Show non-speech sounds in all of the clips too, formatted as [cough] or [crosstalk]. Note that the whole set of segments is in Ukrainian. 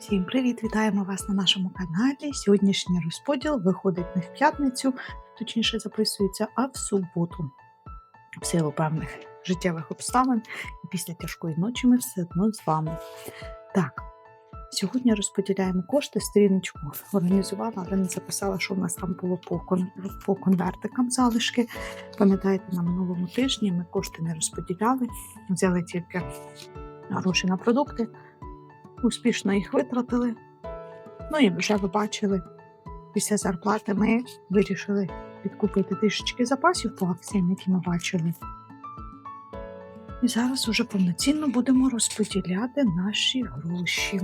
Всім привіт! Вітаємо вас на нашому каналі. Сьогоднішній розподіл виходить не в п'ятницю, точніше записується, а в суботу. В силу певних життєвих обставин і після тяжкої ночі ми все одно з вами. Так, сьогодні розподіляємо кошти, сторіночку організувала, але не записала, що в нас там було по, кон- по конвертикам залишки. Пам'ятаєте, на минулому тижні ми кошти не розподіляли, взяли тільки гроші на продукти успішно їх витратили. Ну і вже ви бачили, після зарплати ми вирішили підкупити трішечки запасів по акціям, які ми бачили. І зараз уже повноцінно будемо розподіляти наші гроші.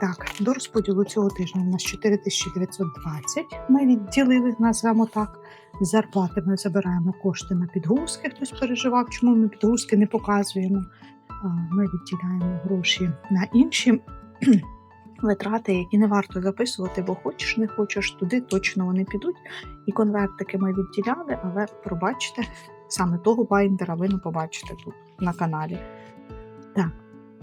Так, до розподілу цього тижня у нас 4920. Ми відділили, назвемо так. З зарплати ми забираємо кошти на підгузки. Хтось переживав, чому ми підгузки не показуємо. Ми відділяємо гроші на інші [clears throat] витрати, які не варто записувати, бо хочеш, не хочеш, туди точно вони підуть. І конвертики ми відділяли, але пробачте, саме того байндера ви не побачите тут на каналі. Так,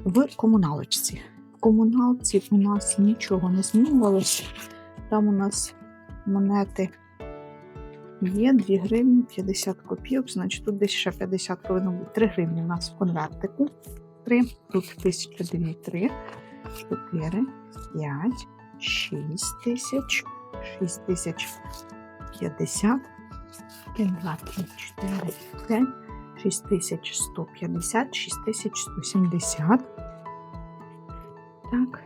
в комуналочці. В комуналці у нас нічого не змінювалося. Там у нас монети є 2 гривні 50 копійок, значить тут десь ще 50 повинно бути 3 гривні у нас в конвертику. 3, тут 1002, 3, 4, 5, 6 тисяч, 6 тисяч 50, 1, 2, 3, 4, 5, 6150, 6170. Так,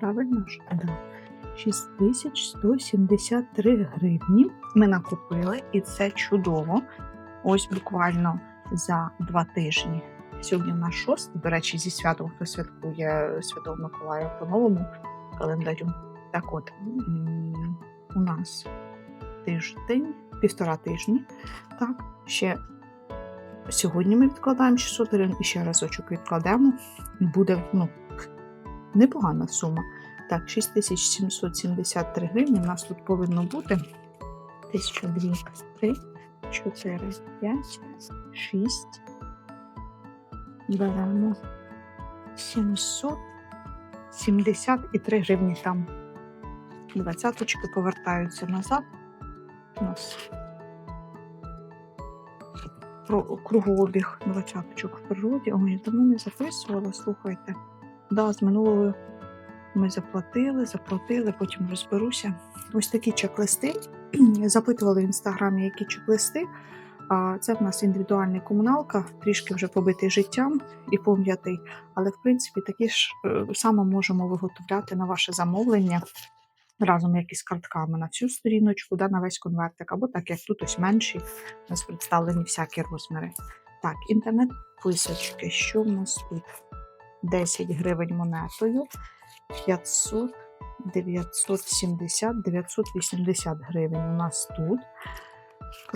правильно ж? Да. 6173 гривні ми накупили, і це чудово. Ось буквально за два тижні. Сьогодні нас шостий, до речі, зі святом, хто святкує Святого Миколая по новому календарю. Так от, у нас тиждень, півтора тижні. Так, ще сьогодні ми відкладаємо 600 гривень і ще разочок відкладемо. Буде ну, непогана сума. Так, 6773 гривні. У нас тут повинно бути 1002, 3, 4, 5, 6. Беремо 773 гривні там. Двадцяточки повертаються назад. У нас кругообіг двадцяточок в природі. Ой, я давно не записувала, слухайте. Да, з минулого ми заплатили, заплатили, потім розберуся. Ось такі чек-листи. [clears throat] Запитували в інстаграмі, які чек-листи. А Це в нас індивідуальний комуналка, трішки вже побитий життям і пом'ятий. Але, в принципі, такі ж е, саме можемо виготовляти на ваше замовлення разом як із картками на всю сторіночку, да, на весь конвертик, або так, як тут ось менші, у нас представлені всякі розміри. Так, інтернет-писочки. Що в нас тут? 10 гривень монетою, 500, 970, 980 гривень у нас тут.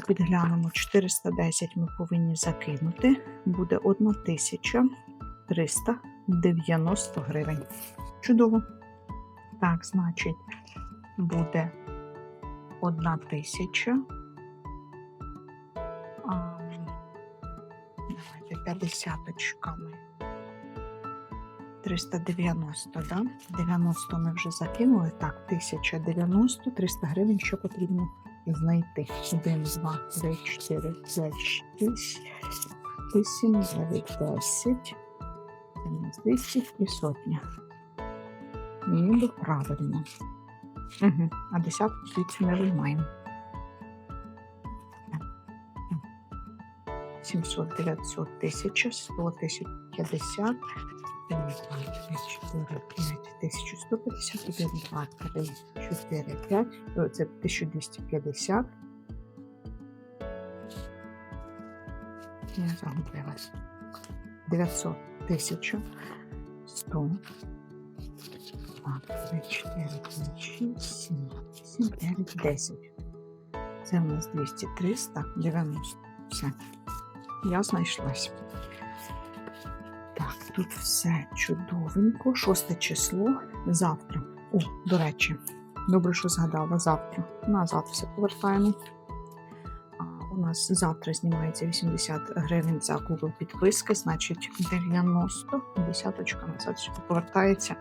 Підглянемо 410 ми повинні закинути. Буде 1390 гривень. Чудово. Так, значить, буде 1000. А, Давайте 50 очками. 390, да? 90 ми вже закинули. Так, 1090, 300 гривень, що потрібно знайти. 1, 2, 3, 4, 5, 6, 8, 9, 10, 200 і сотня. Ніби правильно. Угу. А десятку звідси не виймаємо. 700, 900, 1000, 100, 1050, 1, 2, 3, 4, 5, 1150, 1, 2, 3, 4, 5, О, це 1250. Я загубилась. 900, 1000, 100, 2, 3, 4, 5, 6, 7, 8, 9, 10. Це у нас 200, 300, 90. Все. Я знайшлась. Так, тут все чудовенько. Шосте число завтра. О, до речі, добре, що згадала завтра. Назад все повертаємо. У нас завтра знімається 80 гривень за Google підписки, значить 90, десяточка назад сюди повертається.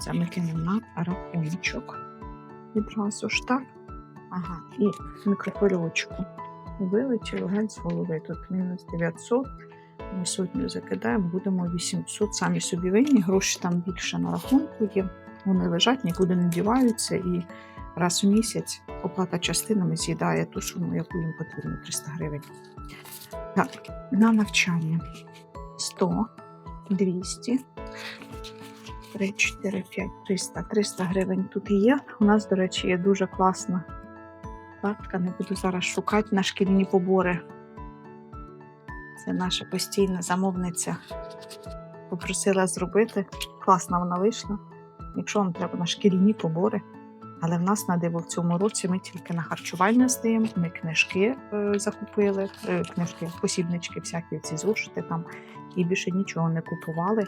Це ми кинемо на рахуночок. Відразу ж так. Ага, і мікрохвильовочку. Вилетіло геть з голови. Тут мінус 900. Ми сотню закидаємо, будемо 800. Самі собі винні, гроші там більше на рахунку є. Вони лежать, нікуди не діваються, і раз у місяць оплата частинами з'їдає ту суму, яку їм потрібно 300 гривень. Так, на навчання 100, 200, 3, 4, 5, 300. 300 гривень тут і є. У нас, до речі, є дуже класна картка. Не буду зараз шукати на шкільні побори. Це наша постійна замовниця. Попросила зробити. Класна вона вийшла. Якщо вам треба на шкільні побори. Але в нас на диво в цьому році ми тільки на харчування здаємо. Ми книжки е, закупили, е, книжки, посібнички, всякі ці зошити там, і більше нічого не купували.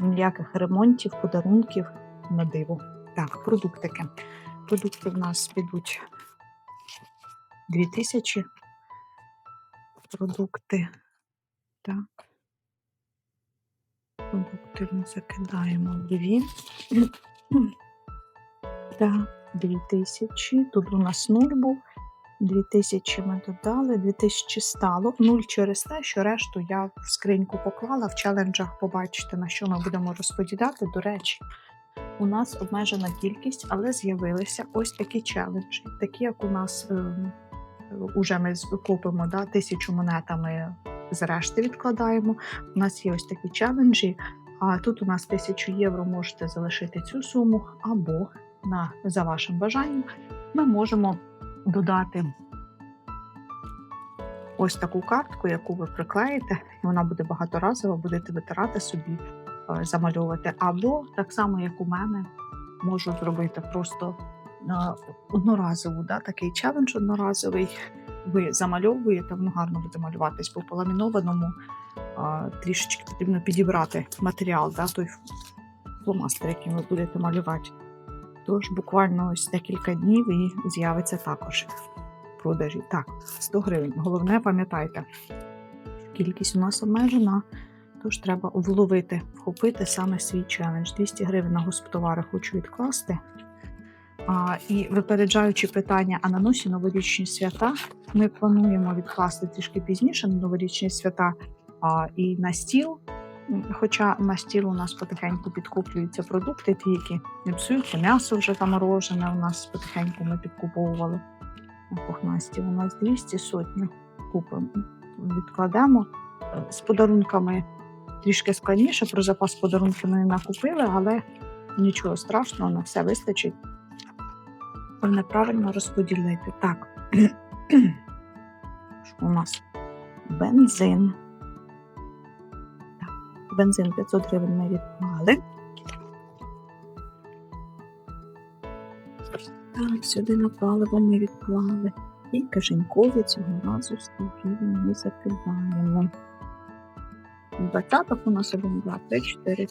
Ніяких ремонтів, подарунків на диво. Так, продуктики. Продукти в нас підуть 2000. Продукти. Так. Продукти ми закидаємо дві. [clears throat] Так, 2000. Тут у нас 0 був. 2000 ми додали, 2000 стало. 0 через те, що решту я в скриньку поклала. В челенджах побачите, на що ми будемо розподіляти. До речі, у нас обмежена кількість, але з'явилися ось такі челенджі. Такі, як у нас е, уже ми купимо да, тисячу монетами, з решти відкладаємо. У нас є ось такі челенджі. А тут у нас 1000 євро можете залишити цю суму, або на, за вашим бажанням ми можемо додати ось таку картку, яку ви приклеїте, і вона буде багаторазова, будете витирати собі, е, замальовувати. Або так само, як у мене, можу зробити просто е, одноразову, да, такий челендж одноразовий. Ви замальовуєте, воно гарно буде малюватись, по ламінованому а, трішечки потрібно підібрати матеріал, да, той фломастер, яким ви будете малювати. Тож буквально ось декілька днів і з'явиться також в продажі. Так, 100 гривень. Головне, пам'ятайте, кількість у нас обмежена, тож треба вловити, вхопити саме свій челендж. 200 гривень на госптовари хочу відкласти. І випереджаючи питання, а на носі новорічні свята, ми плануємо відкласти трішки пізніше на новорічні свята а, і на стіл. Хоча на стіл у нас потихеньку підкуплюються продукти, ті, які не псуються, м'ясо вже заморожене у нас потихеньку ми підкуповували на пухнасті. У нас 200 сотні купимо, відкладемо з подарунками трішки складніше. Про запас подарунки ми не накупили, але нічого страшного, на все вистачить. Головне правильно розподілити. Так. [clears throat] У нас? Бензин. Так, бензин 500 гривень ми відклали. Так, сюди на паливо ми відклали. І кишенькові цього разу 100 гривень ми закидаємо. Двадцяток у нас 1, 2, 3, 4, 5.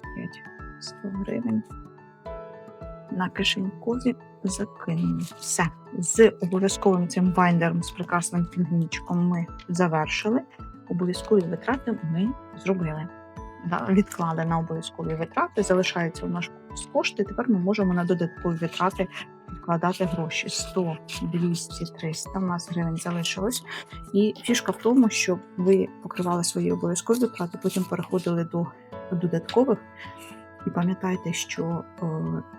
100 гривень. На кишенькові закинули. Все. З обов'язковим цим байндером з прекрасним пінгвінчиком ми завершили. Обов'язкові витрати ми зробили. Відклали на обов'язкові витрати, залишаються у нас кошти. Тепер ми можемо на додаткові витрати відкладати гроші. 100, 200, 300 у нас гривень залишилось. І фішка в тому, щоб ви покривали свої обов'язкові витрати, потім переходили до додаткових. І пам'ятайте, що е,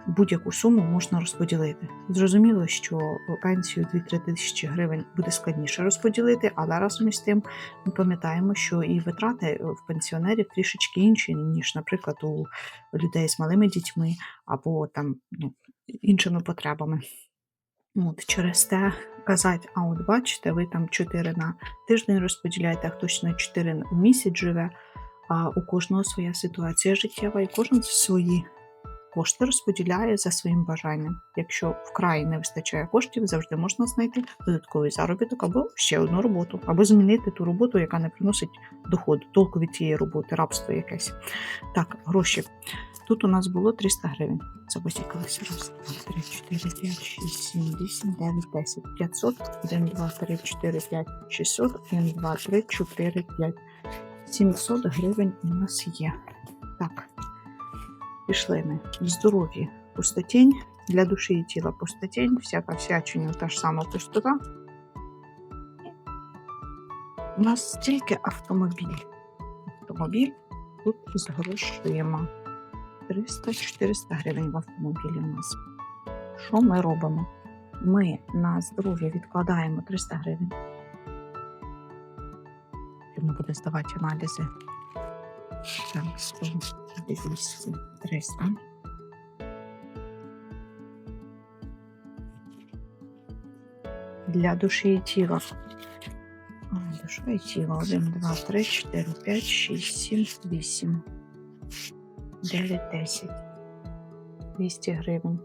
будь-яку суму можна розподілити. Зрозуміло, що пенсію 2-3 тисячі гривень буде складніше розподілити, але разом із тим ми пам'ятаємо, що і витрати в пенсіонерів трішечки інші, ніж, наприклад, у людей з малими дітьми або там ну, іншими потребами. От, через те казати, а от бачите, ви там 4 на тиждень розподіляєте, а хтось на 4 в місяць живе. А у кожного своя ситуація життєва, і кожен свої кошти розподіляє за своїм бажанням. Якщо вкрай не вистачає коштів, завжди можна знайти додатковий заробіток або ще одну роботу, або змінити ту роботу, яка не приносить доходу, толку від цієї роботи, рабство якесь. Так, гроші. Тут у нас було 300 гривень. Забасікалися. Раз, два, три, чотири, п'ять, шість, сім, вісім, дев'ять, десять, п'ятсот, один, два, три, чотири, п'ять, шістсот, один, два, три, чотири, п'ять. 700 гривень у нас є. Так. Пішли ми в здоров'ї пустотінь, для душі і тіла пустотінь, всяка всячина та ж сама пустота. У нас тільки автомобіль. Автомобіль тут з грошима. 300-400 гривень в автомобілі у нас. Що ми робимо? Ми на здоров'я відкладаємо 300 гривень. Буде здавати аналізи. Так, 100, 200, 300. Для душі і тіла. Душа і тіло. 1, 2, 3, 4, 5, 6, 7, 8, 9, 10. 200 гривень.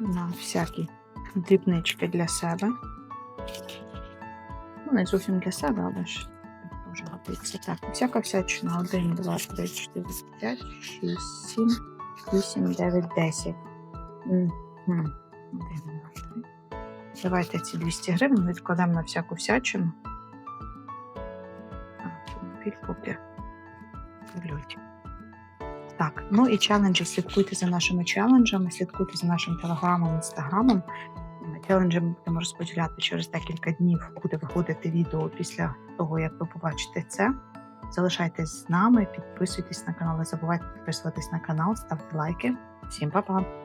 На всякі дрібнички для себе. Ну, не зовсім для себе, але ж дуже годиться. Так, всяка всячина. 1, 2, 3, 4, 5, 6, 7, 8, 9, 10. Мгм. 1, 2, 3. Давайте ці 200 гривень відкладемо на всяку всячину. Так, ну і челенджі. Слідкуйте за нашими челенджами, слідкуйте за нашим телеграмом, інстаграмом. Челенджі ми будемо розподіляти через декілька днів. Буде виходити відео після того, як ви побачите це. Залишайтесь з нами, підписуйтесь на канал, не забувайте підписуватись на канал, ставте лайки. Всім па-па!